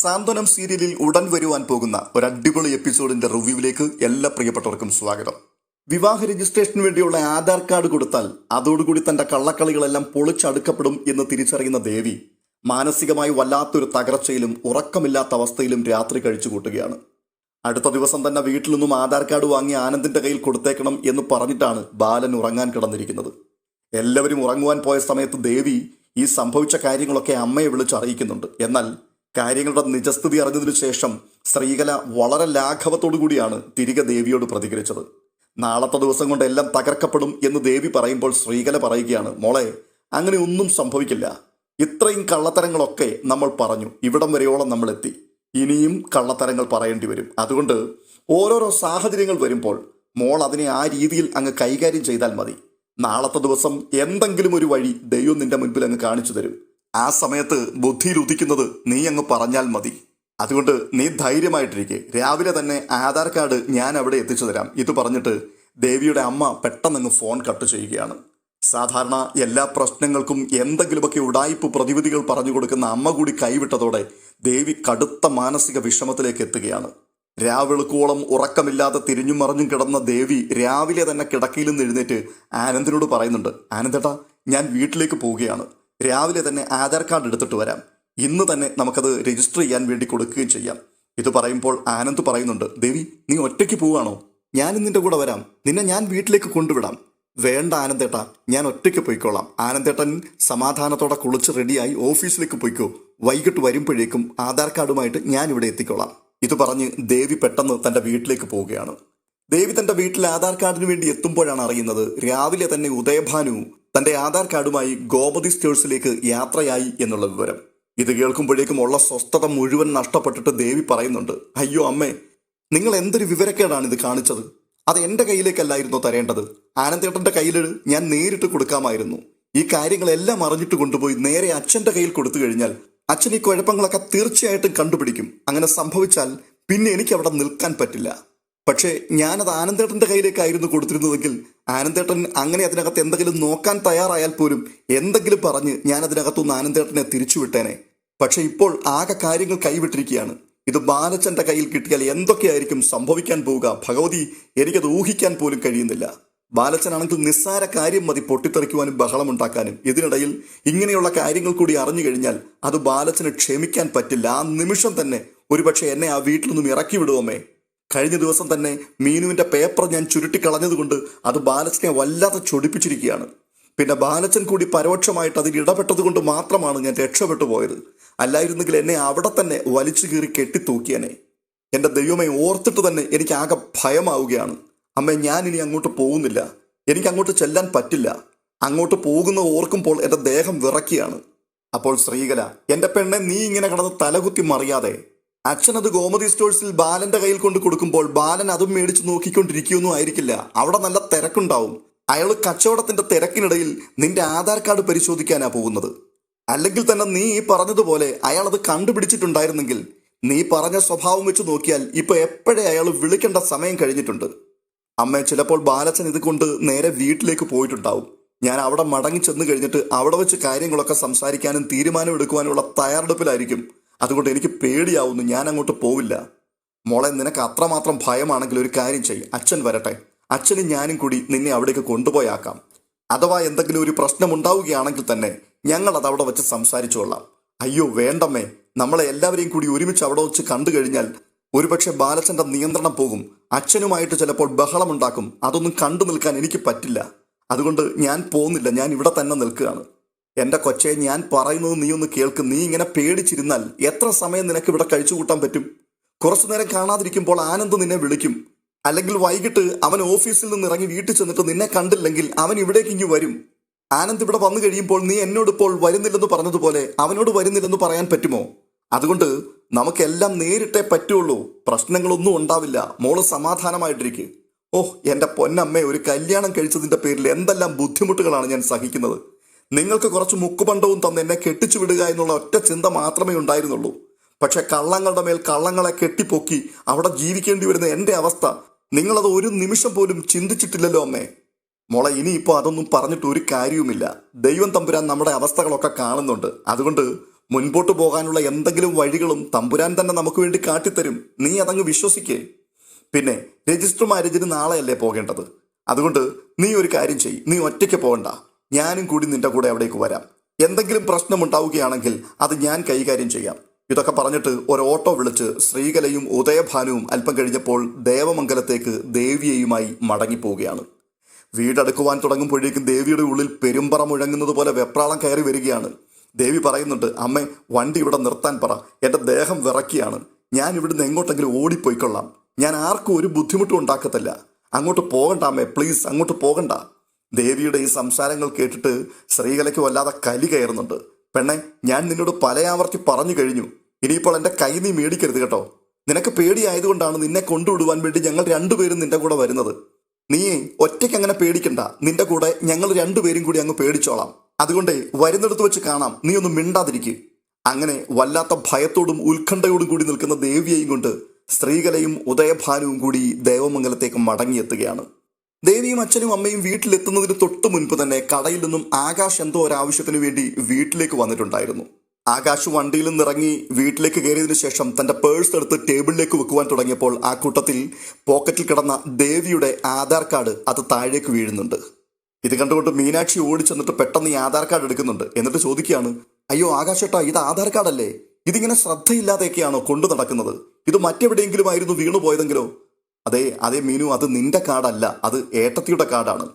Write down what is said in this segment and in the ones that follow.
സാന്ത്വനം സീരിയലിൽ ഉടൻ വരുവാൻ പോകുന്ന ഒരു അടിപൊളി എപ്പിസോഡിന്റെ റിവ്യൂവിലേക്ക് എല്ലാ പ്രിയപ്പെട്ടവർക്കും സ്വാഗതം. വിവാഹ രജിസ്ട്രേഷന് വേണ്ടിയുള്ള ആധാർ കാർഡ് കൊടുത്താൽ അതോടുകൂടി തന്റെ കള്ളക്കളികളെല്ലാം പൊളിച്ചടുക്കപ്പെടും എന്ന് തിരിച്ചറിയുന്ന ദേവി മാനസികമായി വല്ലാത്തൊരു തകർച്ചയിലും ഉറക്കമില്ലാത്ത അവസ്ഥയിലും രാത്രി കഴിച്ചു കൂട്ടുകയാണ്. അടുത്ത ദിവസം തന്നെ വീട്ടിൽ നിന്നും ആധാർ കാർഡ് വാങ്ങി ആനന്ദിന്റെ കയ്യിൽ കൊടുത്തേക്കണം എന്ന് പറഞ്ഞിട്ടാണ് ബാലൻ ഉറങ്ങാൻ കിടന്നിരിക്കുന്നത്. എല്ലാവരും ഉറങ്ങുവാൻ പോയ സമയത്ത് ദേവി ഈ സംഭവിച്ച കാര്യങ്ങളൊക്കെ അമ്മയെ വിളിച്ചറിയിക്കുന്നുണ്ട്. എന്നാൽ കാര്യങ്ങളുടെ നിജസ്ഥിതി അറിഞ്ഞതിനു ശേഷം ശ്രീകല വളരെ ലാഘവത്തോടു കൂടിയാണ് തിരികെ ദേവിയോട് പ്രതികരിച്ചത്. നാളത്തെ ദിവസം കൊണ്ട് എല്ലാം തകർക്കപ്പെടും എന്ന് ദേവി പറയുമ്പോൾ ശ്രീകല പറയുകയാണ് മോളെ അങ്ങനെ ഒന്നും സംഭവിക്കില്ല. ഇത്രയും കള്ളത്തരങ്ങളൊക്കെ നമ്മൾ പറഞ്ഞു. ഇവിടം വരെയോളം നമ്മൾ എത്തി ഇനിയും കള്ളത്തരങ്ങൾ പറയേണ്ടി വരും. അതുകൊണ്ട് ഓരോരോ സാഹചര്യങ്ങൾ വരുമ്പോൾ മോൾ അതിനെ ആ രീതിയിൽ അങ്ങ് കൈകാര്യം ചെയ്താൽ മതി. നാളത്തെ ദിവസം എന്തെങ്കിലും ഒരു വഴി ദൈവം നിന്റെ മുൻപിൽ അങ്ങ് കാണിച്ചു തരും. ആ സമയത്ത് ബുദ്ധിയിൽ ഉദിക്കുന്നത് നീ അങ്ങ് പറഞ്ഞാൽ മതി. അതുകൊണ്ട് നീ ധൈര്യമായിട്ടിരിക്കെ. രാവിലെ തന്നെ ആധാർ കാർഡ് ഞാൻ അവിടെ എത്തിച്ചു തരാം. ഇത് പറഞ്ഞിട്ട് ദേവിയുടെ അമ്മ പെട്ടെന്നങ്ങ് ഫോൺ കട്ട് ചെയ്യുകയാണ്. സാധാരണ എല്ലാ പ്രശ്നങ്ങൾക്കും എന്തെങ്കിലുമൊക്കെ ഉടായ്പ് പ്രതിവിധികൾ പറഞ്ഞു കൊടുക്കുന്ന അമ്മ കൂടി കൈവിട്ടതോടെ ദേവി കടുത്ത മാനസിക വിഷമത്തിലേക്ക് എത്തുകയാണ്. രാവിളക്കോളം ഉറക്കമില്ലാതെ തിരിഞ്ഞും മറിഞ്ഞും കിടന്ന ദേവി രാവിലെ തന്നെ കിടക്കയിൽ നിന്ന് എഴുന്നേറ്റ് ആനന്ദിനോട് പറയുന്നുണ്ട് ആനന്ദേട്ടാ ഞാൻ വീട്ടിലേക്ക് പോവുകയാണ്. രാവിലെ തന്നെ ആധാർ കാർഡ് എടുത്തിട്ട് വരാം. ഇന്ന് തന്നെ നമുക്കത് രജിസ്റ്റർ ചെയ്യാൻ വേണ്ടി കൊടുക്കുകയും ചെയ്യാം. ഇത് പറയുമ്പോൾ ആനന്ദ് പറയുന്നുണ്ട് ദേവി നീ ഒറ്റയ്ക്ക് പോവാണോ ഞാൻ നിന്റെ കൂടെ വരാം. നിന്നെ ഞാൻ വീട്ടിലേക്ക് കൊണ്ടുവിടാം. വേണ്ട ആനന്ദേട്ട ഞാൻ ഒറ്റയ്ക്ക് പോയിക്കോളാം. ആനന്ദേട്ടൻ സമാധാനത്തോടെ കുളിച്ച് റെഡിയായി ഓഫീസിലേക്ക് പോയിക്കോ. വൈകിട്ട് വരുമ്പോഴേക്കും ആധാർ കാർഡുമായിട്ട് ഞാൻ ഇവിടെ എത്തിക്കോളാം. ഇത് പറഞ്ഞ് ദേവി പെട്ടെന്ന് തന്റെ വീട്ടിലേക്ക് പോവുകയാണ്. ദേവി തന്റെ വീട്ടിൽ ആധാർ കാർഡിന് വേണ്ടി എത്തുമ്പോഴാണ് അറിയുന്നത് രാവിലെ തന്നെ ഉദയഭാനു തന്റെ ആധാർ കാർഡുമായി ഗോമതി സ്റ്റേഴ്സിലേക്ക് യാത്രയായി എന്നുള്ള വിവരം. ഇത് കേൾക്കുമ്പോഴേക്കും ഉള്ള സ്വസ്ഥത മുഴുവൻ നഷ്ടപ്പെട്ടിട്ട് ദേവി പറയുന്നുണ്ട് അയ്യോ അമ്മേ നിങ്ങൾ എന്തൊരു വിവരക്കേടാണ് ഇത് കാണിച്ചത്? അത് എന്റെ കയ്യിലേക്കല്ലായിരുന്നു തരേണ്ടത്? ആനന്ദേട്ടന്റെ കയ്യിൽ ഞാൻ നേരിട്ട് കൊടുക്കാമായിരുന്നു. ഈ കാര്യങ്ങളെല്ലാം അറിഞ്ഞിട്ട് കൊണ്ടുപോയി നേരെ അച്ഛന്റെ കയ്യിൽ കൊടുത്തു കഴിഞ്ഞാൽ അച്ഛൻ ഈ കുഴപ്പങ്ങളൊക്കെ തീർച്ചയായിട്ടും കണ്ടുപിടിക്കും. അങ്ങനെ സംഭവിച്ചാൽ പിന്നെ എനിക്ക് അവിടെ നിൽക്കാൻ പറ്റില്ല. പക്ഷേ ഞാനത് ആനന്ദേട്ടന്റെ കയ്യിലേക്കായിരുന്നു കൊടുത്തിരുന്നതെങ്കിൽ ആനന്ദേട്ടൻ അങ്ങനെ അതിനകത്ത് എന്തെങ്കിലും നോക്കാൻ തയ്യാറായാൽ പോലും എന്തെങ്കിലും പറഞ്ഞ് ഞാൻ അതിനകത്തുനിന്ന് ആനന്ദേട്ടനെ തിരിച്ചുവിട്ടേനെ പക്ഷെ ഇപ്പോൾ ആകെ കാര്യങ്ങൾ കൈവിട്ടിരിക്കുകയാണ്. ഇത് ബാലച്ചന്റെ കയ്യിൽ കിട്ടിയാൽ എന്തൊക്കെയായിരിക്കും സംഭവിക്കാൻ പോവുക? ഭഗവതി എനിക്കത് ഊഹിക്കാൻ പോലും കഴിയുന്നില്ല. ബാലച്ചനാണെങ്കിൽ നിസ്സാര കാര്യം മതി പൊട്ടിത്തെറിക്കുവാനും ബഹളമുണ്ടാക്കാനും ഇതിനിടയിൽ ഇങ്ങനെയുള്ള കാര്യങ്ങൾ കൂടി അറിഞ്ഞു കഴിഞ്ഞാൽ അത് ബാലച്ചന് ക്ഷമിക്കാൻ പറ്റില്ല. ആ നിമിഷം തന്നെ ഒരുപക്ഷെ എന്നെ ആ വീട്ടിൽ നിന്നും ഇറക്കി വിടുവോമേ. കഴിഞ്ഞ ദിവസം തന്നെ മീനുവിന്റെ പേപ്പർ ഞാൻ ചുരുട്ടിക്കളഞ്ഞതുകൊണ്ട് അത് ബാലച്ചനെ വല്ലാതെ ചൊടിപ്പിച്ചിരിക്കുകയാണ്. പിന്നെ ബാലച്ചൻ കൂടി പരോക്ഷമായിട്ട് അതിൽ ഇടപെട്ടതുകൊണ്ട് മാത്രമാണ് ഞാൻ രക്ഷപ്പെട്ടു പോയത്. അല്ലായിരുന്നെങ്കിൽ എന്നെ അവിടെ തന്നെ വലിച്ചു കീറി കെട്ടിത്തൂക്കിയനെ. എന്റെ ദൈവമേ ഓർത്തിട്ട് തന്നെ എനിക്ക് ആകെ ഭയമാവുകയാണ്. അമ്മ ഞാൻ ഇനി അങ്ങോട്ട് പോകുന്നില്ല. എനിക്ക് അങ്ങോട്ട് ചെല്ലാൻ പറ്റില്ല. അങ്ങോട്ട് പോകുന്ന ഓർക്കുമ്പോൾ എന്റെ ദേഹം വിറക്കിയാണ് അപ്പോൾ ശ്രീകല എന്റെ പെണ്ണെ നീ ഇങ്ങനെ കിടന്ന് തലകുത്തി മറിയാതെ അച്ഛനത് ഗോമതി സ്റ്റോഴ്സിൽ ബാലന്റെ കയ്യിൽ കൊണ്ട് കൊടുക്കുമ്പോൾ ബാലൻ അതും മേടിച്ച് നോക്കിക്കൊണ്ടിരിക്കുകയൊന്നും ആയിരിക്കില്ല. അവിടെ നല്ല തിരക്കുണ്ടാവും. അയാൾ കച്ചവടത്തിന്റെ തിരക്കിനിടയിൽ നിന്റെ ആധാർ കാർഡ് പരിശോധിക്കാനാ പോകുന്നത്. അല്ലെങ്കിൽ തന്നെ നീ ഈ പറഞ്ഞതുപോലെ അയാൾ അത് കണ്ടുപിടിച്ചിട്ടുണ്ടായിരുന്നെങ്കിൽ നീ പറഞ്ഞ സ്വഭാവം വെച്ച് നോക്കിയാൽ ഇപ്പൊ എപ്പോഴേ അയാൾ വിളിക്കേണ്ട സമയം കഴിഞ്ഞിട്ടുണ്ട്. അമ്മ ചിലപ്പോൾ ബാലച്ചൻ ഇത് കൊണ്ട് നേരെ വീട്ടിലേക്ക് പോയിട്ടുണ്ടാവും. ഞാൻ അവിടെ മടങ്ങി ചെന്ന് കഴിഞ്ഞിട്ട് അവിടെ വെച്ച് കാര്യങ്ങളൊക്കെ സംസാരിക്കാനും തീരുമാനം എടുക്കുവാനുമുള്ള തയ്യാറെടുപ്പിലായിരിക്കും. അതുകൊണ്ട് എനിക്ക് പേടിയാവുന്നു ഞാൻ അങ്ങോട്ട് പോവില്ല. മോളെ നിനക്ക് അത്രമാത്രം ഭയമാണെങ്കിൽ ഒരു കാര്യം ചെയ്യും. അച്ഛൻ വരട്ടെ. അച്ഛനും ഞാനും കൂടി നിന്നെ അവിടേക്ക് കൊണ്ടുപോയാക്കാം. അഥവാ എന്തെങ്കിലും ഒരു പ്രശ്നം ഉണ്ടാവുകയാണെങ്കിൽ തന്നെ ഞങ്ങൾ അത് അവിടെ വെച്ച് സംസാരിച്ചുകൊള്ളാം അയ്യോ വേണ്ടമ്മേ. നമ്മളെ എല്ലാവരെയും കൂടി ഒരുമിച്ച് അവിടെ വെച്ച് കണ്ടു കഴിഞ്ഞാൽ ഒരുപക്ഷെ ബാലച്ചന്റെ നിയന്ത്രണം പോകും. അച്ഛനുമായിട്ട് ചിലപ്പോൾ ബഹളമുണ്ടാക്കും. അതൊന്നും കണ്ടു നിൽക്കാൻ എനിക്ക് പറ്റില്ല. അതുകൊണ്ട് ഞാൻ പോകുന്നില്ല. ഞാൻ ഇവിടെ തന്നെ നിൽക്കുകയാണ്. എന്റെ കൊച്ചെ ഞാൻ പറയുന്നത് നീ ഒന്ന് കേൾക്ക്. നീ ഇങ്ങനെ പേടിച്ചിരുന്നാൽ എത്ര സമയം നിനക്ക് ഇവിടെ കഴിച്ചു കൂട്ടാൻ പറ്റും? കുറച്ചു നേരം കാണാതിരിക്കുമ്പോൾ ആനന്ദ് നിന്നെ വിളിക്കും. അല്ലെങ്കിൽ വൈകിട്ട് അവൻ ഓഫീസിൽ നിന്ന് ഇറങ്ങി വീട്ടിൽ ചെന്നിട്ട് നിന്നെ കണ്ടില്ലെങ്കിൽ അവൻ ഇവിടേക്ക് ഇങ്ങ് വരും. ആനന്ദ് ഇവിടെ വന്നു കഴിയുമ്പോൾ നീ എന്നോട് ഇപ്പോൾ വരുന്നില്ലെന്ന് പറഞ്ഞതുപോലെ അവനോട് വരുന്നില്ലെന്ന് പറയാൻ പറ്റുമോ? അതുകൊണ്ട് നമുക്കെല്ലാം നേരിട്ടേ പറ്റുള്ളൂ. പ്രശ്നങ്ങളൊന്നും ഉണ്ടാവില്ല. മോൾ സമാധാനമായിട്ടിരിക്കും. ഓഹ് എന്റെ പൊന്നമ്മേ ഒരു കല്യാണം കഴിച്ചതിന്റെ പേരിൽ എന്തെല്ലാം ബുദ്ധിമുട്ടുകളാണ് ഞാൻ സഹിക്കുന്നത്. നിങ്ങൾക്ക് കുറച്ച് മുക്കുപണ്ടവും തന്ന് എന്നെ കെട്ടിച്ചു വിടുക എന്നുള്ള ഒറ്റ ചിന്ത മാത്രമേ ഉണ്ടായിരുന്നുള്ളൂ. പക്ഷെ കള്ളങ്ങളുടെ മേൽ കള്ളങ്ങളെ കെട്ടിപ്പൊക്കി അവിടെ ജീവിക്കേണ്ടി വരുന്ന എന്റെ അവസ്ഥ നിങ്ങളത് ഒരു നിമിഷം പോലും ചിന്തിച്ചിട്ടില്ലല്ലോ അമ്മേ. മോളെ ഇനിയിപ്പോൾ അതൊന്നും പറഞ്ഞിട്ട് ഒരു കാര്യവുമില്ല. ദൈവം തമ്പുരാൻ നമ്മുടെ അവസ്ഥകളൊക്കെ കാണുന്നുണ്ട്. അതുകൊണ്ട് മുൻപോട്ട് പോകാനുള്ള എന്തെങ്കിലും വഴികളും തമ്പുരാൻ തന്നെ നമുക്ക് വേണ്ടി കാട്ടിത്തരും. നീ അതങ്ങ് വിശ്വസിക്കേ. പിന്നെ രജിസ്റ്റർ മാരേജിന് നാളെയല്ലേ പോകേണ്ടത്? അതുകൊണ്ട് നീ ഒരു കാര്യം ചെയ് നീ ഒറ്റയ്ക്ക് പോകണ്ട. ഞാനും കൂടി നിന്റെ കൂടെ അവിടേക്ക് വരാം. എന്തെങ്കിലും പ്രശ്നം ഉണ്ടാവുകയാണെങ്കിൽ അത് ഞാൻ കൈകാര്യം ചെയ്യാം. ഇതൊക്കെ പറഞ്ഞിട്ട് ഒരു ഓട്ടോ വിളിച്ച് ശ്രീകലയും ഉദയഭാനുവും അല്പം കഴിഞ്ഞപ്പോൾ ദേവമംഗലത്തേക്ക് ദേവിയെയുമായി മടങ്ങിപ്പോവുകയാണ്. വീടടുക്കുവാൻ തുടങ്ങുമ്പോഴേക്കും ദേവിയുടെ ഉള്ളിൽ പെരുമ്പറ മുഴങ്ങുന്നത് പോലെ വെപ്രാളം കയറി വരികയാണ്. ദേവി പറയുന്നുണ്ട് അമ്മേ വണ്ടി ഇവിടെ നിർത്താൻ പറ. എന്റെ ദേഹം വിറക്കിയാണ് ഞാൻ ഇവിടുന്ന് എങ്ങോട്ടെങ്കിലും ഓടിപ്പോയിക്കൊള്ളാം. ഞാൻ ആർക്കും ഒരു ബുദ്ധിമുട്ടും ഉണ്ടാക്കത്തില്ല. അങ്ങോട്ട് പോകണ്ട അമ്മേ പ്ലീസ് അങ്ങോട്ട് പോകണ്ട. ദേവിയുടെ ഈ സംസാരങ്ങൾ കേട്ടിട്ട് ശ്രീകലയ്ക്ക് വല്ലാതെ കലി കയറുന്നുണ്ട്. പെണ്ണെ ഞാൻ നിന്നോട് പലയാവർത്തി പറഞ്ഞു കഴിഞ്ഞു. ഇനിയിപ്പോൾ എന്റെ കൈ നീ മേടിക്കരുത് കേട്ടോ. നിനക്ക് പേടിയായതുകൊണ്ടാണ് നിന്നെ കൊണ്ടുവിടുവാൻ വേണ്ടി ഞങ്ങൾ രണ്ടുപേരും നിന്റെ കൂടെ വരുന്നത്. നീ ഒറ്റയ്ക്ക് അങ്ങനെ പേടിക്കണ്ട. നിന്റെ കൂടെ ഞങ്ങൾ രണ്ടുപേരും കൂടി അങ്ങ് പേടിച്ചോളാം. അതുകൊണ്ട് വരുന്നിടത്ത് വെച്ച് കാണാം. നീ ഒന്ന് മിണ്ടാതിരിക്കുക അങ്ങനെ വല്ലാത്ത ഭയത്തോടും ഉത്കണ്ഠയോടും കൂടി നിൽക്കുന്ന ദേവിയെയും കൊണ്ട് സ്ത്രീകലയും ഉദയഭാനുവും കൂടി ദേവമംഗലത്തേക്ക് മടങ്ങിയെത്തുകയാണ്. ദേവിയും അച്ഛനും അമ്മയും വീട്ടിലെത്തുന്നതിന് തൊട്ട് മുൻപ് തന്നെ കടയിൽ നിന്നും ആകാശ് എന്തോ ഒരാവശ്യത്തിന് വേണ്ടി വീട്ടിലേക്ക് വന്നിട്ടുണ്ടായിരുന്നു. ആകാശ് വണ്ടിയിൽ നിന്നിറങ്ങി വീട്ടിലേക്ക് കയറിയതിനു ശേഷം തന്റെ പേഴ്സ് എടുത്ത് ടേബിളിലേക്ക് വെക്കുവാൻ തുടങ്ങിയപ്പോൾ ആ കൂട്ടത്തിൽ പോക്കറ്റിൽ കിടന്ന ദേവിയുടെ ആധാർ കാർഡ് അത് താഴേക്ക് വീഴുന്നുണ്ട്. ഇത് കണ്ടുകൊണ്ട് മീനാക്ഷി ഓടിച്ചെന്നിട്ട് പെട്ടെന്ന് ഈ ആധാർ കാർഡ് എടുക്കുന്നുണ്ട്. എന്നിട്ട് ചോദിക്കുകയാണ് അയ്യോ ആകാശേട്ടാ ഇത് ആധാർ കാർഡല്ലേ? ഇതിങ്ങനെ ശ്രദ്ധയില്ലാതെയൊക്കെയാണോ കൊണ്ടു നടക്കുന്നത്? ഇത് മറ്റെവിടെയെങ്കിലും ആയിരുന്നു വീണു പോയതെങ്കിലോ അതെ അതെ മീനു അത് നിന്റെ കാർഡല്ല അത് ഏട്ടത്തിയുടെ കാർഡാണ്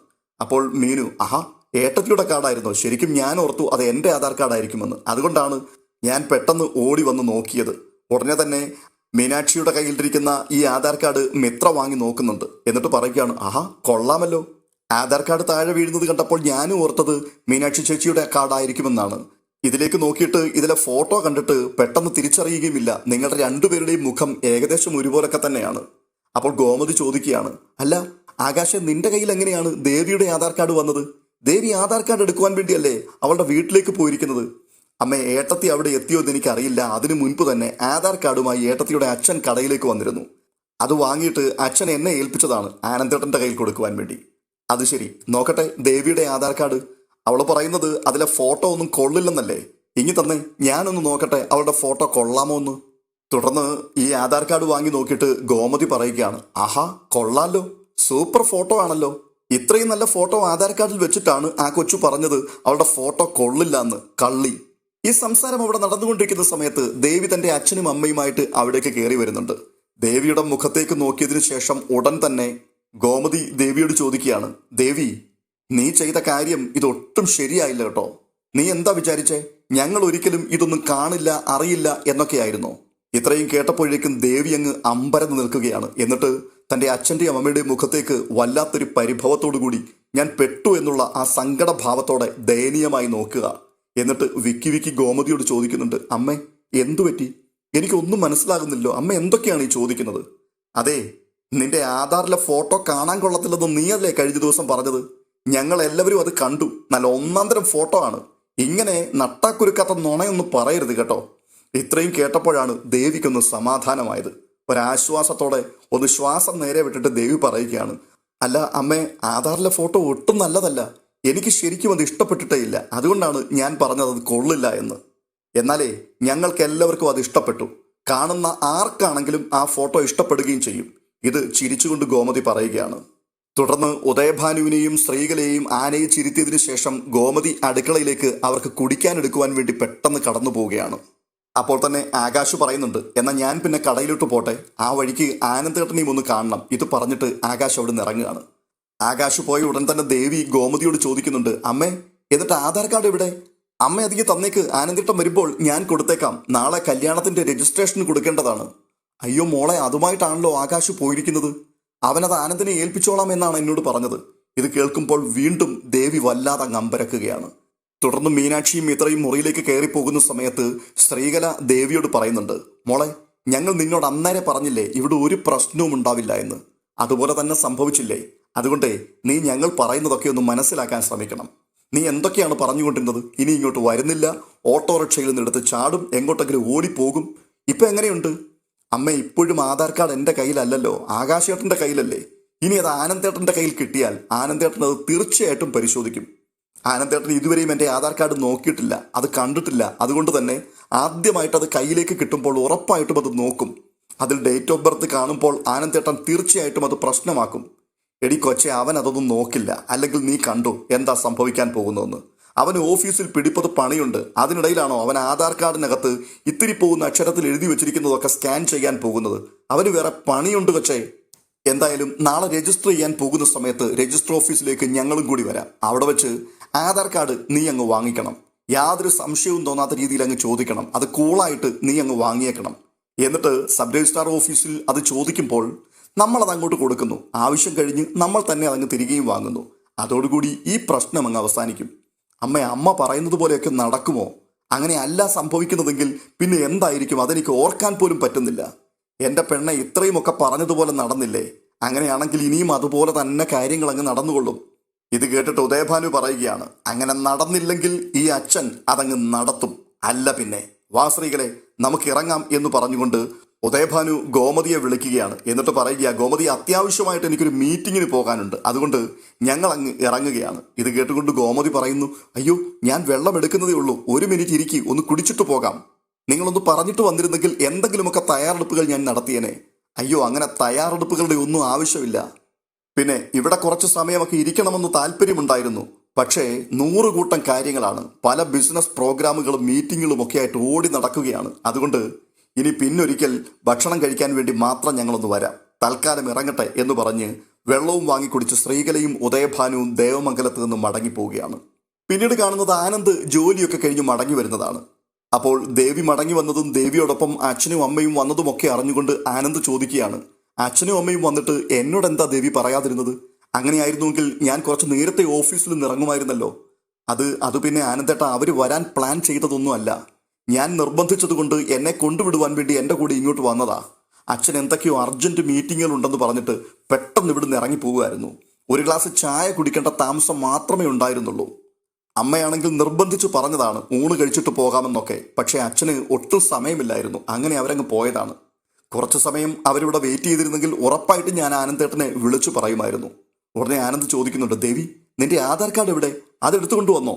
അപ്പോൾ മീനു ആഹാ ഏട്ടത്തിയുടെ കാർഡായിരുന്നോ ശരിക്കും ഞാൻ ഓർത്തു അത് എന്റെ ആധാർ കാർഡായിരിക്കുമെന്ന്. അതുകൊണ്ടാണ് ഞാൻ പെട്ടെന്ന് ഓടി വന്ന് നോക്കിയത്. ഉടനെ തന്നെ മീനാക്ഷിയുടെ കയ്യിലിരിക്കുന്ന ഈ ആധാർ കാർഡ് മിത്ര വാങ്ങി നോക്കുന്നുണ്ട്. എന്നിട്ട് പറയുകയാണ് ആഹാ കൊള്ളാമല്ലോ. ആധാർ കാർഡ് താഴെ വീഴുന്നത് കണ്ടപ്പോൾ ഞാനും ഓർത്തത് മീനാക്ഷി ചേച്ചിയുടെ കാർഡായിരിക്കുമെന്നാണ്. ഇതിലേക്ക് നോക്കിയിട്ട് ഇതിലെ ഫോട്ടോ കണ്ടിട്ട് പെട്ടെന്ന് തിരിച്ചറിയുകയുമില്ല. നിങ്ങളുടെ രണ്ടുപേരുടെയും മുഖം ഏകദേശം ഒരുപോലൊക്കെ തന്നെയാണ്. അപ്പോൾ ഗോമതി ചോദിക്കുകയാണ് അല്ല ആകാശം നിന്റെ കയ്യിൽ എങ്ങനെയാണ് ദേവിയുടെ ആധാർ കാർഡ് വന്നത്? ദേവി ആധാർ കാർഡ് എടുക്കുവാൻ വേണ്ടിയല്ലേ അവളുടെ വീട്ടിലേക്ക് പോയിരിക്കുന്നത്? അമ്മ ഏട്ടത്തി അവിടെ എത്തിയോ എന്ന് എനിക്കറിയില്ല. അതിനു മുൻപ് തന്നെ ആധാർ കാർഡുമായി ഏട്ടത്തിയുടെ അച്ഛൻ കടയിലേക്ക് വന്നിരുന്നു. അത് വാങ്ങിയിട്ട് അച്ഛൻ എന്നെ ഏൽപ്പിച്ചതാണ് ആനന്ദേട്ടന്റെ കയ്യിൽ കൊടുക്കുവാൻ വേണ്ടി. അത് ശരി. നോക്കട്ടെ ദേവിയുടെ ആധാർ കാർഡ്. അവൾ പറയുന്നത് അതിലെ ഫോട്ടോ ഒന്നും കൊള്ളില്ലെന്നല്ലേ? ഇനി തന്നെ ഞാനൊന്ന് നോക്കട്ടെ അവളുടെ ഫോട്ടോ കൊള്ളാമോ എന്ന്. തുടർന്ന് ഈ ആധാർ കാർഡ് വാങ്ങി നോക്കിയിട്ട് ഗോമതി പറയുകയാണ് ആഹാ കൊള്ളാലോ. സൂപ്പർ ഫോട്ടോ ആണല്ലോ. ഇത്രയും നല്ല ഫോട്ടോ ആധാർ കാർഡിൽ വെച്ചിട്ടാണ് ആ കൊച്ചു പറഞ്ഞത്. അവളുടെ ഫോട്ടോ കൊള്ളില്ല എന്ന് കള്ളി. ഈ സംസാരം അവിടെ നടന്നുകൊണ്ടിരിക്കുന്ന സമയത്ത് ദേവി തന്റെ അച്ഛനും അമ്മയുമായിട്ട് അവിടേക്ക് കയറി വരുന്നുണ്ട്. ദേവിയുടെ മുഖത്തേക്ക് നോക്കിയതിനു ശേഷം ഉടൻ തന്നെ ഗോമതി ദേവിയോട് ചോദിക്കുകയാണ് ദേവി നീ ചെയ്ത കാര്യം ഇതൊട്ടും ശരിയായില്ല കേട്ടോ. നീ എന്താ വിചാരിച്ചേ? ഞങ്ങൾ ഒരിക്കലും ഇതൊന്നും കാണില്ല അറിയില്ല എന്നൊക്കെയായിരുന്നോ. ഇത്രയും കേട്ടപ്പോഴേക്കും ദേവി അങ്ങ് അമ്പരന്ന് നിൽക്കുകയാണ്. എന്നിട്ട് തന്റെ അച്ഛന്റെയും അമ്മയുടെയും മുഖത്തേക്ക് വല്ലാത്തൊരു പരിഭവത്തോടു കൂടി ഞാൻ പെട്ടു എന്നുള്ള ആ സങ്കടഭാവത്തോടെ ദയനീയമായി നോക്കുക. എന്നിട്ട് വിക്കി വിക്കി ഗോമതിയോട് ചോദിക്കുന്നുണ്ട് അമ്മേ എന്തു പറ്റി? എനിക്കൊന്നും മനസ്സിലാകുന്നില്ലോ അമ്മ എന്തൊക്കെയാണ് ഈ ചോദിക്കുന്നത്? അതെ നിന്റെ ആധാറിലെ ഫോട്ടോ കാണാൻ കൊള്ളത്തില്ലെന്ന് നീയല്ലേ കഴിഞ്ഞ ദിവസം പറഞ്ഞത്? ഞങ്ങൾ എല്ലാവരും അത് കണ്ടു. നല്ല ഒന്നാന്തരം ഫോട്ടോ ആണ്. ഇങ്ങനെ നട്ടാക്കുരുക്കാത്ത നുണയൊന്നും പറയരുത് കേട്ടോ. ഇത്രയും കേട്ടപ്പോഴാണ് ദേവിക്കൊന്ന് സമാധാനമായത്. ഒരാശ്വാസത്തോടെ ഒന്ന് ശ്വാസം നേരെ വിട്ടിട്ട് ദേവി പറയുകയാണ് അല്ല അമ്മേ ആധാറിലെ ഫോട്ടോ ഒട്ടും നല്ലതല്ല. എനിക്ക് ശരിക്കും അത് ഇഷ്ടപ്പെട്ടിട്ടേ ഇല്ല. അതുകൊണ്ടാണ് ഞാൻ പറഞ്ഞത് അത് കൊള്ളില്ല എന്ന്. എന്നാലേ ഞങ്ങൾക്ക് എല്ലാവർക്കും അത് ഇഷ്ടപ്പെട്ടു. കാണുന്ന ആർക്കാണെങ്കിലും ആ ഫോട്ടോ ഇഷ്ടപ്പെടുകയും ചെയ്യും. ഇത് ചിരിച്ചുകൊണ്ട് ഗോമതി പറയുകയാണ്. തുടർന്ന് ഉദയഭാനുവിനെയും സ്ത്രീകളെയും ആനയെ ചിരുത്തിയതിനു ശേഷം ഗോമതി അടുക്കളയിലേക്ക് അവർക്ക് കുടിക്കാനെടുക്കുവാൻ വേണ്ടി പെട്ടെന്ന് കടന്നു പോവുകയാണ് അപ്പോൾ തന്നെ ആകാശ് പറയുന്നുണ്ട് എന്നാൽ ഞാൻ പിന്നെ കടയിലോട്ട് പോട്ടെ. ആ വഴിക്ക് ആനന്ദേട്ടനെയും ഒന്ന് കാണണം. ഇത് പറഞ്ഞിട്ട് ആകാശ് അവിടെ നിന്ന് ഇറങ്ങുകയാണ് ആകാശ് പോയ ഉടൻ തന്നെ ദേവി ഗോമതിയോട് ചോദിക്കുന്നുണ്ട് അമ്മേ എന്നിട്ട് ആധാർ കാർഡ് എവിടെ? അമ്മ അതിക്ക് തന്നേക്ക് ആനന്ദേട്ടം വരുമ്പോൾ ഞാൻ കൊടുത്തേക്കാം. നാളെ കല്യാണത്തിന്റെ രജിസ്ട്രേഷൻ കൊടുക്കേണ്ടതാണ്. അയ്യോ മോളെ അതുമായിട്ടാണല്ലോ ആകാശ് പോയിരിക്കുന്നത്. അവനത് ആനന്ദിനെ ഏൽപ്പിച്ചോളാം എന്നാണ് എന്നോട് പറഞ്ഞത്. ഇത് കേൾക്കുമ്പോൾ വീണ്ടും ദേവി വല്ലാതെ അമ്പരക്കുകയാണ്. തുടർന്ന് മീനാക്ഷിയും ഇത്രയും മുറിയിലേക്ക് കയറി പോകുന്ന സമയത്ത് ശ്രീകല ദേവിയോട് പറയുന്നുണ്ട് മോളെ ഞങ്ങൾ നിന്നോട് അന്നേരെ പറഞ്ഞില്ലേ ഇവിടെ ഒരു പ്രശ്നവും ഉണ്ടാവില്ല എന്ന്? അതുപോലെ തന്നെ സംഭവിച്ചില്ലേ? അതുകൊണ്ട് നീ ഞങ്ങൾ പറയുന്നതൊക്കെ ഒന്ന് മനസ്സിലാക്കാൻ ശ്രമിക്കണം. നീ എന്തൊക്കെയാണ് പറഞ്ഞുകൊണ്ടിരുന്നത്? ഇനി ഇങ്ങോട്ട് വരുന്നില്ല. ഓട്ടോറിക്ഷയിൽ നിന്നെടുത്ത് ചാടും എങ്ങോട്ടെങ്കിലും ഓടിപ്പോകും. ഇപ്പൊ എങ്ങനെയുണ്ട്? അമ്മ ഇപ്പോഴും ആധാർ കാർഡ് എന്റെ കയ്യിലല്ലല്ലോ. ആകാശേട്ടന്റെ കയ്യിലല്ലേ? ഇനി അത് ആനന്ദേട്ടന്റെ കയ്യിൽ കിട്ടിയാൽ ആനന്ദേട്ടൻ അത് തീർച്ചയായിട്ടും പരിശോധിക്കും. ആനന്ദേട്ടൻ ഇതുവരെയും എന്റെ ആധാർ കാർഡ് നോക്കിയിട്ടില്ല. അത് കണ്ടിട്ടില്ല. അതുകൊണ്ട് തന്നെ ആദ്യമായിട്ട് അത് കയ്യിലേക്ക് കിട്ടുമ്പോൾ ഉറപ്പായിട്ടും അത് നോക്കും. അതിൽ ഡേറ്റ് ഓഫ് ബർത്ത് കാണുമ്പോൾ ആനന്ദേട്ടൻ തീർച്ചയായിട്ടും അത് പ്രശ്നമാക്കും. എടി കൊച്ചെ അവൻ അതൊന്നും നോക്കില്ല. അല്ലെങ്കിൽ നീ കണ്ടു എന്താ സംഭവിക്കാൻ പോകുന്നതെന്ന്. അവൻ ഓഫീസിൽ പിടിപ്പത് പണിയുണ്ട്. അതിനിടയിലാണോ അവൻ ആധാർ കാർഡിനകത്ത് ഇത്തിരി പോകുന്ന അക്ഷരത്തിൽ എഴുതി വെച്ചിരിക്കുന്നതൊക്കെ സ്കാൻ ചെയ്യാൻ പോകുന്നത്? അവന് വേറെ പണിയുണ്ട് കൊച്ചേ. എന്തായാലും നാളെ രജിസ്റ്റർ ചെയ്യാൻ പോകുന്ന സമയത്ത് രജിസ്റ്റർ ഓഫീസിലേക്ക് ഞങ്ങളും കൂടി വരാം. അവിടെ വെച്ച് ആധാർ കാർഡ് നീ അങ്ങ് വാങ്ങിക്കണം. യാതൊരു സംശയവും തോന്നാത്ത രീതിയിൽ അങ്ങ് ചോദിക്കണം. അത് കൂളായിട്ട് നീ അങ്ങ് വാങ്ങിയേക്കണം. എന്നിട്ട് സബ് രജിസ്ട്രാർ ഓഫീസിൽ അത് ചോദിക്കുമ്പോൾ നമ്മൾ അത് അങ്ങോട്ട് കൊടുക്കുന്നു. ആവശ്യം കഴിഞ്ഞ് നമ്മൾ തന്നെ അതങ്ങ് തിരികെയും വാങ്ങുന്നു. അതോടുകൂടി ഈ പ്രശ്നം അങ്ങ് അവസാനിക്കും. അമ്മ അമ്മ പറയുന്നത് പോലെയൊക്കെ നടക്കുമോ? അങ്ങനെ അല്ല സംഭവിക്കുന്നതെങ്കിൽ പിന്നെ എന്തായിരിക്കും? അതെനിക്ക് ഓർക്കാൻ പോലും പറ്റുന്നില്ല. എന്റെ പെണ്ണെ ഇത്രയുമൊക്കെ പറഞ്ഞതുപോലെ നടന്നില്ലേ? അങ്ങനെയാണെങ്കിൽ ഇനിയും അതുപോലെ തന്നെ കാര്യങ്ങൾ അങ്ങ് നടന്നുകൊള്ളും. ഇത് കേട്ടിട്ട് ഉദയഭാനു പറയുകയാണ് അങ്ങനെ നടന്നില്ലെങ്കിൽ ഈ അച്ഛൻ അതങ്ങ് നടത്തും. അല്ല പിന്നെ വാ സ്ത്രീകളെ നമുക്ക് ഇറങ്ങാം എന്ന് പറഞ്ഞുകൊണ്ട് ഉദയഭാനു ഗോമതിയെ വിളിക്കുകയാണ്. എന്നിട്ട് പറയുക ഗോമതി അത്യാവശ്യമായിട്ട് എനിക്കൊരു മീറ്റിങ്ങിന് പോകാനുണ്ട്. അതുകൊണ്ട് ഞങ്ങൾ അങ്ങ് ഇറങ്ങുകയാണ്. ഇത് കേട്ടുകൊണ്ട് ഗോമതി പറയുന്നു അയ്യോ ഞാൻ വെള്ളം എടുക്കുന്നതേ ഉള്ളൂ. ഒരു മിനിറ്റ് ഇരിക്കി ഒന്ന് കുടിച്ചിട്ട് പോകാം. നിങ്ങളൊന്ന് പറഞ്ഞിട്ട് വന്നിരുന്നെങ്കിൽ എന്തെങ്കിലുമൊക്കെ തയ്യാറെടുപ്പുകൾ ഞാൻ നടത്തിയേനെ. അയ്യോ അങ്ങനെ തയ്യാറെടുപ്പുകളുടെ ഒന്നും ആവശ്യമില്ല. പിന്നെ ഇവിടെ കുറച്ച് സമയമൊക്കെ ഇരിക്കണമെന്ന് താല്പര്യമുണ്ടായിരുന്നു. പക്ഷേ നൂറുകൂട്ടം കാര്യങ്ങളാണ്. പല ബിസിനസ് പ്രോഗ്രാമുകളും മീറ്റിങ്ങുകളും ഒക്കെ ആയിട്ട് ഓടി നടക്കുകയാണ്. അതുകൊണ്ട് ഇനി പിന്നൊരിക്കൽ ഭക്ഷണം കഴിക്കാൻ വേണ്ടി മാത്രം ഞങ്ങളൊന്ന് വരാം. തൽക്കാലം ഇറങ്ങട്ടെ എന്ന് പറഞ്ഞ് വെള്ളവും വാങ്ങിക്കുടിച്ച് ശ്രീകലയും ഉദയഭാനുവും ദേവമംഗലത്ത് നിന്ന് മടങ്ങിപ്പോവുകയാണ്. പിന്നീട് കാണുന്നത് ആനന്ദ് ജോലിയൊക്കെ കഴിഞ്ഞ് മടങ്ങി വരുന്നതാണ്. അപ്പോൾ ദേവി മടങ്ങി വന്നതും ദേവിയോടൊപ്പം അച്ഛനും അമ്മയും വന്നതുമൊക്കെ അറിഞ്ഞുകൊണ്ട് ആനന്ദ് ചോദിക്കുകയാണ്. അച്ഛനും അമ്മയും വന്നിട്ട് എന്നോട് എന്താ ദേവി പറയാതിരുന്നത്? അങ്ങനെയായിരുന്നുവെങ്കിൽ ഞാൻ കുറച്ച് നേരത്തെ ഓഫീസിൽ നിറങ്ങുമായിരുന്നല്ലോ അത് അത് പിന്നെ ആനന്ദേട്ട അവർ വരാൻ പ്ലാൻ ചെയ്തതൊന്നുമല്ല. ഞാൻ നിർബന്ധിച്ചതുകൊണ്ട് എന്നെ കൊണ്ടുവിടുവാൻ വേണ്ടി എന്റെ കൂടെ ഇങ്ങോട്ട് വന്നതാ. അച്ഛൻ എന്തൊക്കെയോ അർജന്റ് മീറ്റിങ്ങുകൾ ഉണ്ടെന്ന് പറഞ്ഞിട്ട് പെട്ടെന്ന് ഇവിടുന്ന് ഇറങ്ങി പോവുമായിരുന്നു ഒരു ഗ്ലാസ് ചായ കുടിക്കേണ്ട താമസം മാത്രമേ ഉണ്ടായിരുന്നുള്ളൂ. അമ്മയാണെങ്കിൽ നിർബന്ധിച്ചു പറഞ്ഞതാണ് ഊണ് കഴിച്ചിട്ട് പോകാമെന്നൊക്കെ. പക്ഷേ അച്ഛന് ഒട്ടും സമയമില്ലായിരുന്നു. അങ്ങനെ അവരങ്ങ് പോയതാണ്. കുറച്ചു സമയം അവരിവിടെ വെയിറ്റ് ചെയ്തിരുന്നെങ്കിൽ ഉറപ്പായിട്ട് ഞാൻ ആനന്ദേട്ടനെ വിളിച്ചു പറയുമായിരുന്നു. ഉടനെ ആനന്ദ് ചോദിക്കുന്നുണ്ട് ദേവി നിന്റെ ആധാർ കാർഡ് എവിടെ? അത് കൊണ്ടുവന്നോ വന്നോ?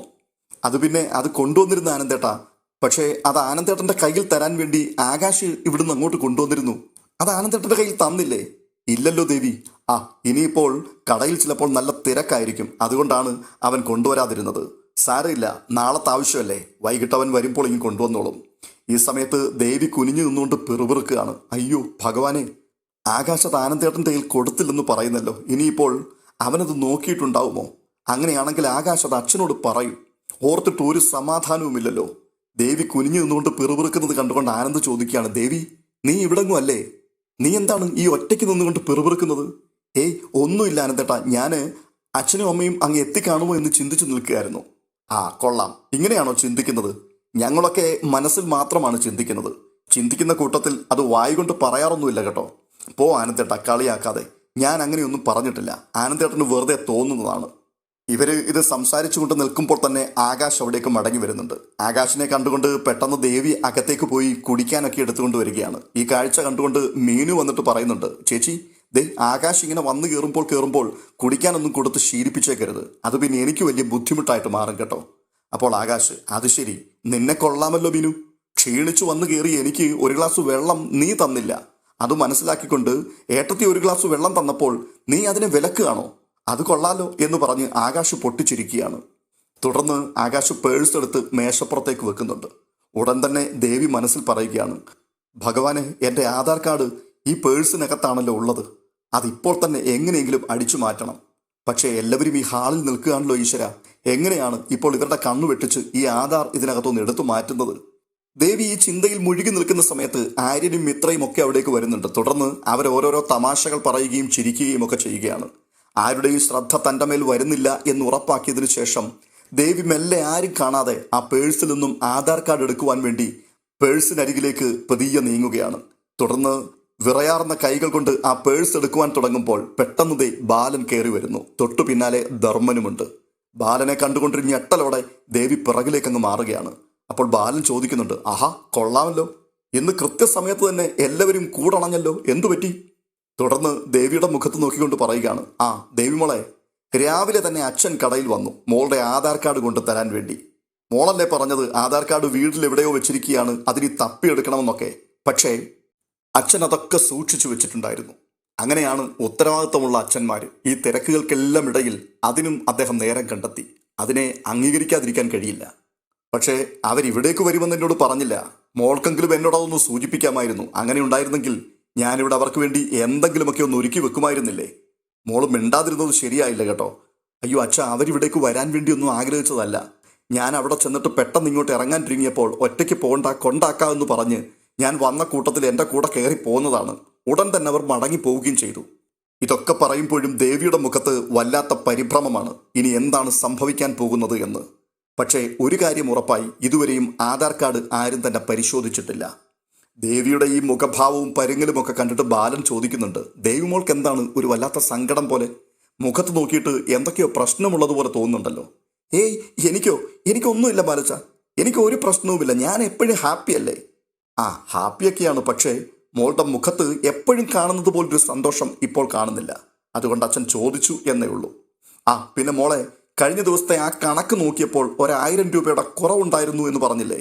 അത് പിന്നെ അത് കൊണ്ടുവന്നിരുന്ന ആനന്ദേട്ടാ പക്ഷേ അത് ആനന്ദേട്ടന്റെ കയ്യിൽ തരാൻ വേണ്ടി ആകാശ് ഇവിടുന്ന് അങ്ങോട്ട് കൊണ്ടുവന്നിരുന്നു. അത് ആനന്ദേട്ടന്റെ കയ്യിൽ തന്നില്ലേ? ഇല്ലല്ലോ ദേവി. ആ ഇനിയിപ്പോൾ കടയിൽ ചിലപ്പോൾ നല്ല തിരക്കായിരിക്കും. അതുകൊണ്ടാണ് അവൻ കൊണ്ടുവരാതിരുന്നത്. സാരമില്ല നാളത്തെ ആവശ്യമല്ലേ? വൈകിട്ട് അവൻ വരുമ്പോൾ ഇങ്ങ് കൊണ്ടുവന്നോളും. ഈ സമയത്ത് ദേവി കുനിഞ്ഞു നിന്നുകൊണ്ട് പിറുപിറുക്കുകയാണ്. അയ്യോ ഭഗവാനെ ആകാശത്ത് ആനന്ദേട്ടന്റെ കയ്യിൽ കൊടുത്തില്ലെന്ന് പറയുന്നല്ലോ. ഇനിയിപ്പോൾ അവനത് നോക്കിയിട്ടുണ്ടാവുമോ? അങ്ങനെയാണെങ്കിൽ ആകാശത്ത് അച്ഛനോട് പറയും. ഓർത്തിട്ട് ഒരു സമാധാനവുമില്ലല്ലോ. ദേവി കുനിഞ്ഞു നിന്നുകൊണ്ട് പിറുപിറുക്കുന്നത് കണ്ടുകൊണ്ട് ആനന്ദ് ചോദിക്കുകയാണ് ദേവി നീ ഇവിടെങ്ങും അല്ലേ? നീ എന്താണ് ഈ ഒറ്റയ്ക്ക് നിന്നുകൊണ്ട് പിറുപിറുക്കുന്നത്? ഏയ് ഒന്നുമില്ല ആനന്ദേട്ടാ. ഞാൻ അച്ഛനും അമ്മയും അങ്ങ് എത്തിക്കാണുമോ എന്ന് ചിന്തിച്ചു നിൽക്കുകയായിരുന്നു. ആ കൊള്ളാം. ഇങ്ങനെയാണോ ചിന്തിക്കുന്നത്? ഞങ്ങളൊക്കെ മനസ്സിൽ മാത്രമാണ് ചിന്തിക്കുന്നത്. ചിന്തിക്കുന്ന കൂട്ടത്തിൽ അത് വായി കൊണ്ട് പറയാറൊന്നുമില്ല കേട്ടോ. പോ ആനന്ദേട്ട കളിയാക്കാതെ. ഞാൻ അങ്ങനെയൊന്നും പറഞ്ഞിട്ടില്ല. ആനന്ദേട്ടന് വെറുതെ തോന്നുന്നതാണ്. ഇവർ ഇത് സംസാരിച്ചുകൊണ്ട് നിൽക്കുമ്പോൾ തന്നെ ആകാശ് അവിടേക്ക് മടങ്ങി വരുന്നുണ്ട്. ആകാശിനെ കണ്ടുകൊണ്ട് പെട്ടെന്ന് ദേവി അകത്തേക്ക് പോയി കുടിക്കാനൊക്കെ എടുത്തുകൊണ്ട് വരികയാണ്. ഈ കാഴ്ച കണ്ടുകൊണ്ട് മീനു വന്നിട്ട് പറയുന്നുണ്ട് ചേച്ചി ദേ ആകാശ് ഇങ്ങനെ വന്നു കയറുമ്പോൾ കയറുമ്പോൾ കുടിക്കാനൊന്നും കൊടുത്ത് ശീലിപ്പിച്ചേക്കരുത്. അത് പിന്നെ എനിക്ക് വലിയ ബുദ്ധിമുട്ടായിട്ട് മാറും കേട്ടോ. അപ്പോൾ ആകാശ് അത് ശരി. നിന്നെ കൊള്ളാമല്ലോ ബിനു. ക്ഷീണിച്ചു വന്നു കയറി എനിക്ക് ഒരു ഗ്ലാസ് വെള്ളം നീ തന്നില്ല. അത് മനസ്സിലാക്കിക്കൊണ്ട് ഏട്ടത്തി ഒരു ഗ്ലാസ് വെള്ളം തന്നപ്പോൾ നീ അതിനെ വിലക്കുകയാണോ അത് കൊള്ളാലോ എന്ന് പറഞ്ഞ് ആകാശ് പൊട്ടിച്ചിരിക്കുകയാണ്. തുടർന്ന് ആകാശ് പേഴ്സ് എടുത്ത് മേശപ്പുറത്തേക്ക് വെക്കുന്നുണ്ട്. ഉടൻ തന്നെ ദേവി മനസ്സിൽ പറയുകയാണ് ഭഗവാനെ എന്റെ ആധാർ കാർഡ് ഈ പേഴ്സിനകത്താണല്ലോ ഉള്ളത്. അതിപ്പോൾ തന്നെ എങ്ങനെയെങ്കിലും അടിച്ചു മാറ്റണം. പക്ഷേ എല്ലാവരും ഈ ഹാളിൽ നിൽക്കുകയാണല്ലോ ഈശ്വര. എങ്ങനെയാണ് ഇപ്പോൾ ഇവരുടെ കണ്ണു വെട്ടിച്ച് ഈ ആധാർ ഇതിനകത്തുനിന്ന് എടുത്തു മാറ്റുന്നത്? ദേവി ഈ ചിന്തയിൽ മുഴുകി നിൽക്കുന്ന സമയത്ത് ആര്യനും മിത്രയും ഒക്കെ അവിടേക്ക് വരുന്നുണ്ട്. തുടർന്ന് അവരോരോരോ തമാശകൾ പറയുകയും ചിരിക്കുകയും ഒക്കെ ചെയ്യുകയാണ്. ആരുടെയും ശ്രദ്ധ തന്റെ മേൽ വരുന്നില്ല എന്ന് ഉറപ്പാക്കിയതിനു ശേഷം ദേവി മെല്ലെ ആരും കാണാതെ ആ പേഴ്സിൽ നിന്നും ആധാർ കാർഡ് എടുക്കുവാൻ വേണ്ടി പേഴ്സിനരികിലേക്ക് പതിയെ നീങ്ങുകയാണ്. തുടർന്ന് വിറയാർന്ന കൈകൾ കൊണ്ട് ആ പേഴ്സ് എടുക്കുവാൻ തുടങ്ങുമ്പോൾ പെട്ടെന്ന് ദേ ബാലൻ കയറി വരുന്നു. തൊട്ടു പിന്നാലെ ധർമ്മനുമുണ്ട്. ബാലനെ കണ്ടുകൊണ്ടൊരു ഞെട്ടലോടെ ദേവി പിറകിലേക്ക് അങ്ങ് മാറുകയാണ്. അപ്പോൾ ബാലൻ ചോദിക്കുന്നുണ്ട് ആഹാ കൊള്ളാമല്ലോ. ഇന്ന് കൃത്യസമയത്ത് തന്നെ എല്ലാവരും കൂടണഞ്ഞല്ലോ. എന്തു പറ്റി? തുടർന്ന് ദേവിയുടെ മുഖത്ത് നോക്കിക്കൊണ്ട് പറയുകയാണ് ആ ദേവിമോളെ രാവിലെ തന്നെ അച്ഛൻ കടയിൽ വന്നു മോളുടെ ആധാർ കാർഡ് കൊണ്ട് തരാൻ വേണ്ടി. മോളല്ലേ പറഞ്ഞത് ആധാർ കാർഡ് വീട്ടിൽ എവിടെയോ വെച്ചിരിക്കുകയാണ് അതിന് തപ്പിയെടുക്കണമെന്നൊക്കെ. പക്ഷേ അച്ഛൻ അതൊക്കെ സൂക്ഷിച്ചു വെച്ചിട്ടുണ്ടായിരുന്നു. അങ്ങനെയാണ് ഉത്തരവാദിത്തമുള്ള അച്ഛന്മാർ ഈ തിരക്കുകൾക്കെല്ലാം ഇടയിൽ അതിനും അദ്ദേഹം നേരം കണ്ടെത്തി. അതിനെ അംഗീകരിക്കാതിരിക്കാൻ കഴിയില്ല. പക്ഷേ അവരിവിടേക്ക് വരുമെന്ന് എന്നോട് പറഞ്ഞില്ല. മോൾക്കെങ്കിലും എന്നോട് അതൊന്ന് സൂചിപ്പിക്കാമായിരുന്നു. അങ്ങനെ ഉണ്ടായിരുന്നെങ്കിൽ ഞാനിവിടെ അവർക്ക് വേണ്ടി എന്തെങ്കിലുമൊക്കെ ഒന്ന് ഒരുക്കി വെക്കുമായിരുന്നില്ലേ? മോൾ മിണ്ടാതിരുന്നത് ശരിയായില്ല കേട്ടോ. അയ്യോ അച്ഛ അവരിവിടേക്ക് വരാൻ വേണ്ടി ഒന്നും ആഗ്രഹിച്ചതല്ല. ഞാൻ അവിടെ ചെന്നിട്ട് പെട്ടെന്ന് ഇങ്ങോട്ട് ഇറങ്ങാൻ തിരിങ്ങിയപ്പോൾ ഒറ്റയ്ക്ക് പോകണ്ട കൊണ്ടാക്കാമെന്ന് പറഞ്ഞ് ഞാൻ വന്ന കൂട്ടത്തിൽ എന്റെ കൂടെ കയറി പോകുന്നതാണ്. ഉടൻ തന്നെ അവർ മടങ്ങി പോവുകയും ചെയ്തു. ഇതൊക്കെ പറയുമ്പോഴും ദേവിയുടെ മുഖത്ത് വല്ലാത്ത പരിഭ്രമമാണ്. ഇനി എന്താണ് സംഭവിക്കാൻ പോകുന്നത് എന്ന്. പക്ഷേ ഒരു കാര്യം ഉറപ്പായി ഇതുവരെയും ആധാർ കാർഡ് ആരും തന്നെ പരിശോധിച്ചിട്ടില്ല. ദേവിയുടെ ഈ മുഖഭാവവും പരുങ്ങലുമൊക്കെ കണ്ടിട്ട് ബാലൻ ചോദിക്കുന്നുണ്ട് ദേവിമോൾക്ക് എന്താണ് ഒരു വല്ലാത്ത സങ്കടം പോലെ? മുഖത്ത് നോക്കിയിട്ട് എന്തൊക്കെയോ പ്രശ്നമുള്ളതുപോലെ തോന്നുന്നുണ്ടല്ലോ. ഏയ് എനിക്കോ? എനിക്കൊന്നുമില്ല ബാലച്ച. എനിക്ക് ഒരു പ്രശ്നവുമില്ല. ഞാൻ എപ്പോഴും ഹാപ്പി അല്ലേ ആ ഹാപ്പിയൊക്കെയാണ്. പക്ഷേ മോളുടെ മുഖത്ത് എപ്പോഴും കാണുന്നത് പോലൊരു സന്തോഷം ഇപ്പോൾ കാണുന്നില്ല. അതുകൊണ്ട് അച്ഛൻ ചോദിച്ചു എന്നേ ഉള്ളൂ. ആ പിന്നെ മോളെ കഴിഞ്ഞ ദിവസത്തെ ആ കണക്ക് നോക്കിയപ്പോൾ ഒരായിരം രൂപയുടെ കുറവുണ്ടായിരുന്നു എന്ന് പറഞ്ഞില്ലേ?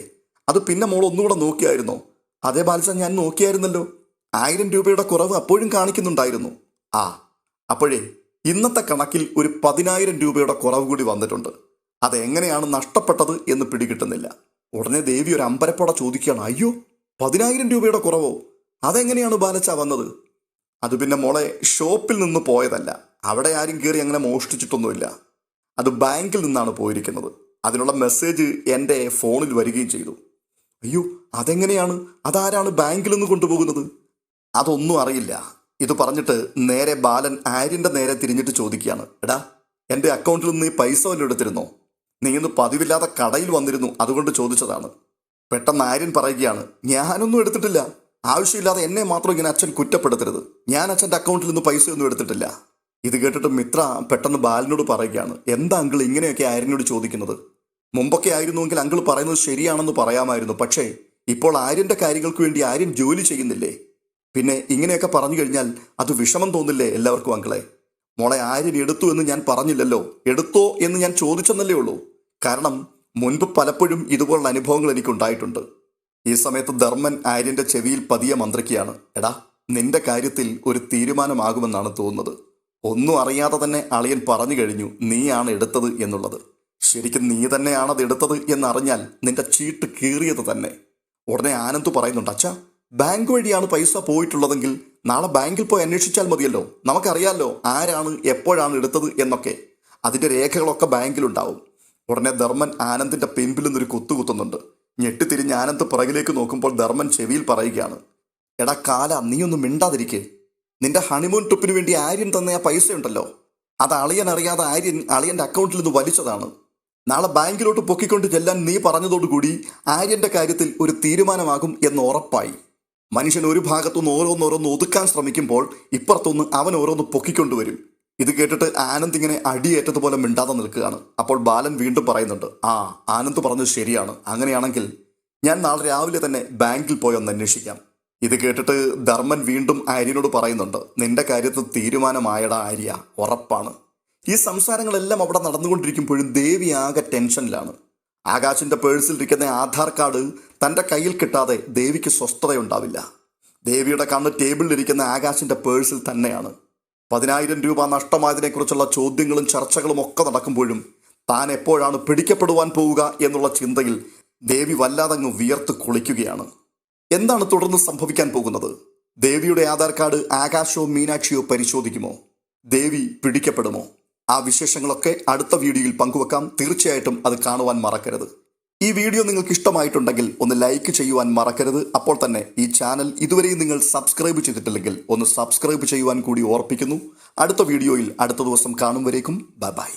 അത് പിന്നെ മോൾ ഒന്നുകൂടെ നോക്കിയായിരുന്നോ? അതേ ബാലിച്ച ഞാൻ നോക്കിയായിരുന്നല്ലോ. ആയിരം രൂപയുടെ കുറവ് അപ്പോഴും കാണിക്കുന്നുണ്ടായിരുന്നു. ആ അപ്പോഴേ ഇന്നത്തെ കണക്കിൽ ഒരു പതിനായിരം രൂപയുടെ കുറവ് കൂടി വന്നിട്ടുണ്ട്. അതെങ്ങനെയാണ് നഷ്ടപ്പെട്ടത് എന്ന് പിടികിട്ടുന്നില്ല. ഉടനെ ദേവി ഒരു അമ്പരപ്പോടെ ചോദിക്കുകയാണ് അയ്യോ പതിനായിരം രൂപയുടെ കുറവോ? അതെങ്ങനെയാണ് ബാലച്ച വന്നത്? അത് പിന്നെ മോളെ ഷോപ്പിൽ നിന്ന് പോയതല്ല. അവിടെ ആരും കയറി അങ്ങനെ മോഷ്ടിച്ചിട്ടൊന്നുമില്ല. അത് ബാങ്കിൽ നിന്നാണ് പോയിരിക്കുന്നത്. അതിനുള്ള മെസ്സേജ് എന്റെ ഫോണിൽ വരികയും ചെയ്തു. അയ്യോ അതെങ്ങനെയാണ്? അതാരാണ് ബാങ്കിൽ നിന്ന് കൊണ്ടുപോകുന്നത്? അതൊന്നും അറിയില്ല. ഇത് പറഞ്ഞിട്ട് നേരെ ബാലൻ ആര്യന്റെ നേരെ തിരിഞ്ഞിട്ട് ചോദിക്കുകയാണ്. എടാ എന്റെ അക്കൗണ്ടിൽ നിന്ന് നീ പൈസ വല്ലതും എടുത്തിരുന്നോ? നീ ഇന്ന് പതിവില്ലാതെ കടയിൽ വന്നിരുന്നു അതുകൊണ്ട് ചോദിച്ചതാണ്. പെട്ടെന്ന് ആര്യൻ പറയുകയാണ് ഞാനൊന്നും എടുത്തിട്ടില്ല. ആവശ്യമില്ലാതെ എന്നെ മാത്രം ഇങ്ങനെ അച്ഛൻ കുറ്റപ്പെടുത്തരുത്. ഞാൻ അച്ഛന്റെ അക്കൗണ്ടിൽ നിന്ന് പൈസ ഒന്നും എടുത്തിട്ടില്ല. ഇത് കേട്ടിട്ട് മിത്ര പെട്ടെന്ന് ബാലനോട് പറയുകയാണ് എന്താ അങ്കിൾ ഇങ്ങനെയൊക്കെ ആര്യനോട് ചോദിക്കുന്നത്? മുമ്പൊക്കെ ആയിരുന്നുവെങ്കിൽ അങ്കിൾ പറയുന്നത് ശരിയാണെന്ന് പറയാമായിരുന്നു. പക്ഷേ ഇപ്പോൾ ആര്യന്റെ കാര്യങ്ങൾക്ക് വേണ്ടി ആര്യൻ ജോലി ചെയ്യുന്നില്ലേ? പിന്നെ ഇങ്ങനെയൊക്കെ പറഞ്ഞു കഴിഞ്ഞാൽ അത് വിഷമം തോന്നില്ലേ എല്ലാവർക്കും അങ്കിളെ? മോളെ ആര്യൻ എടുത്തു എന്ന് ഞാൻ പറഞ്ഞില്ലല്ലോ. എടുത്തോ എന്ന് ഞാൻ ചോദിച്ചെന്നല്ലേ ഉള്ളൂ. കാരണം മുൻപ് പലപ്പോഴും ഇതുപോലുള്ള അനുഭവങ്ങൾ എനിക്കുണ്ടായിട്ടുണ്ട്. ഈ സമയത്ത് ധർമ്മൻ ആര്യന്റെ ചെവിയിൽ പതിയ മന്ത്രിക്കുകയാണ് എടാ നിന്റെ കാര്യത്തിൽ ഒരു തീരുമാനമാകുമെന്നാണ് തോന്നുന്നത്. ഒന്നും അറിയാതെ തന്നെ അളിയൻ പറഞ്ഞു കഴിഞ്ഞു നീയാണ് എടുത്തത് എന്നുള്ളത്. ശരിക്കും നീ തന്നെയാണ് അത് എടുത്തത് എന്നറിഞ്ഞാൽ നിന്റെ ചീട്ട് കീറിയത് തന്നെ. ഉടനെ ആനന്ദ് പറയുന്നുണ്ട് അച്ഛാ ബാങ്ക് വഴിയാണ് പൈസ പോയിട്ടുള്ളതെങ്കിൽ നാളെ ബാങ്കിൽ പോയി അന്വേഷിച്ചാൽ മതിയല്ലോ. നമുക്കറിയാമല്ലോ ആരാണ് എപ്പോഴാണ് എടുത്തത് എന്നൊക്കെ. അതിന്റെ രേഖകളൊക്കെ ബാങ്കിലുണ്ടാവും. ഉടനെ ധർമ്മൻ ആനന്ദിന്റെ പിൻപിൽ നിന്നൊരു കുത്തുകുത്തുന്നുണ്ട് ഞെട്ടിത്തിരിഞ്ഞ് ആനന്ദ് പുറകിലേക്ക് നോക്കുമ്പോൾ ധർമ്മൻ ചെവിയിൽ പറയുകയാണ്. എടാ കാല നീയൊന്നും മിണ്ടാതിരിക്കേ. നിന്റെ ഹണിമൂൺ ട്രിപ്പിന് വേണ്ടി ആര്യൻ തന്ന ആ പൈസ ഉണ്ടല്ലോ അത് അളിയൻ അറിയാതെ ആര്യൻ അളിയന്റെ അക്കൗണ്ടിൽ നിന്ന് വലിച്ചതാണ്. നാളെ ബാങ്കിലോട്ട് പൊക്കിക്കൊണ്ട് ചെല്ലാൻ നീ പറഞ്ഞതോടുകൂടി ആര്യന്റെ കാര്യത്തിൽ ഒരു തീരുമാനമാകും എന്ന് ഉറപ്പായി. മനുഷ്യൻ ഒരു ഭാഗത്തുനിന്ന് ഓരോന്നോരോന്ന് ഒതുക്കാൻ ശ്രമിക്കുമ്പോൾ ഇപ്പുറത്തുനിന്ന് അവൻ ഓരോന്ന് പൊക്കിക്കൊണ്ടുവരും ഇത് കേട്ടിട്ട് ആനന്ദ് ഇങ്ങനെ അടിയേറ്റതുപോലെ മിണ്ടാതെ നിൽക്കുകയാണ്. അപ്പോൾ ബാലൻ വീണ്ടും പറയുന്നുണ്ട് ആ ആനന്ദ് പറഞ്ഞത് ശരിയാണ്. അങ്ങനെയാണെങ്കിൽ ഞാൻ നാളെ രാവിലെ തന്നെ ബാങ്കിൽ പോയി ഒന്ന് അന്വേഷിക്കാം. ഇത് കേട്ടിട്ട് ധർമ്മൻ വീണ്ടും ആര്യനോട് പറയുന്നുണ്ട് നിന്റെ കാര്യത്തിൽ തീരുമാനമായടാ ആര്യ ഉറപ്പാണ്. ഈ സംസാരങ്ങളെല്ലാം അവിടെ നടന്നുകൊണ്ടിരിക്കുമ്പോഴും ദേവി ആകെ ടെൻഷനിലാണ്. ആകാശിന്റെ പേഴ്സിൽ ഇരിക്കുന്ന ആധാർ കാർഡ് തന്റെ കയ്യിൽ കിട്ടാതെ ദേവിക്ക് സ്വസ്ഥതയുണ്ടാവില്ല. ദേവിയുടെ കണ്ണ് ടേബിളിലിരിക്കുന്ന ആകാശിന്റെ പേഴ്സിൽ തന്നെയാണ്. പതിനായിരം രൂപ നഷ്ടമായതിനെക്കുറിച്ചുള്ള ചോദ്യങ്ങളും ചർച്ചകളും ഒക്കെ നടക്കുമ്പോഴും താൻ എപ്പോഴാണ് പിടിക്കപ്പെടുവാൻ പോവുക എന്നുള്ള ചിന്തയിൽ ദേവി വല്ലാതങ്ങ് വിയർത്ത് കുളിക്കുകയാണ്. എന്താണ് തുടർന്ന് സംഭവിക്കാൻ പോകുന്നത്? ദേവിയുടെ ആധാർ കാർഡ് ആകാശോ മീനാക്ഷിയോ പരിശോധിക്കുമോ? ദേവി പിടിക്കപ്പെടുമോ? ആ വിശേഷങ്ങളൊക്കെ അടുത്ത വീഡിയോയിൽ പങ്കുവെക്കാം. തീർച്ചയായിട്ടും അത് കാണുവാൻ മറക്കരുത്. ഈ വീഡിയോ നിങ്ങൾക്ക് ഇഷ്ടമായിട്ടുണ്ടെങ്കിൽ ഒന്ന് ലൈക്ക് ചെയ്യുവാൻ മറക്കരുത്. അപ്പോൾ തന്നെ ഈ ചാനൽ ഇതുവരെയും നിങ്ങൾ സബ്സ്ക്രൈബ് ചെയ്തിട്ടില്ലെങ്കിൽ ഒന്ന് സബ്സ്ക്രൈബ് ചെയ്യുവാൻ കൂടി ഓർപ്പിക്കുന്നു. അടുത്ത വീഡിയോയിൽ അടുത്ത ദിവസം കാണും വരേക്കും. Bye bye.